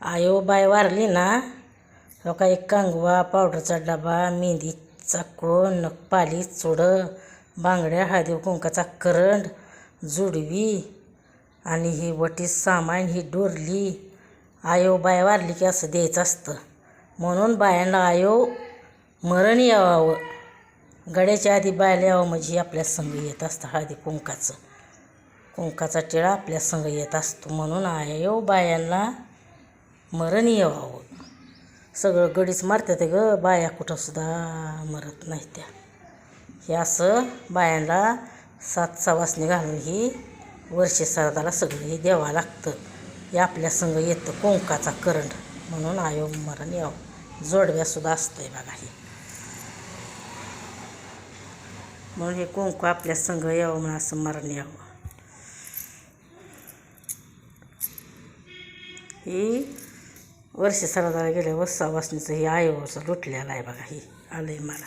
आयो बाय वारली ना हो का एक कांगवा पावडरचा डबा मेहंदीचा कोण नखपाली चुडं बांगड्या हळदी कुंकाचा करंड जुडवी आणि ही वटी सामान ही डोरली. आयो बाय वारली की असं द्यायचं असतं. म्हणून बायांना आयो मरण यावावं गड्याच्या आधी बायला यावं म्हणजे आपल्या संग येत असतं हळदी कुंकाचं. कुंकाचा टिळा आपल्या संग येत असतो. म्हणून आयो बायांना मरण यावावं सगळं गडीच मारतात ग बाया कुठंसुद्धा मरत नाही त्या हे असं बायांना सात सवासणी घालून ही वर्षे सरदाला सगळं हे द्यावं लागतं. हे आपल्या संग येतं कुंकाचा करंट म्हणून आयो मरण यावं. जोडव्यासुद्धा असतंय बघा हे. म्हणून हे कुंकू आपल्या संग यावं म्हणून असं मरण यावं. ही वर्ष सरदारा गेल्या वस्सा वासनीचं हे वर्ष लुटलेलं आहे बघा ही आहे मला.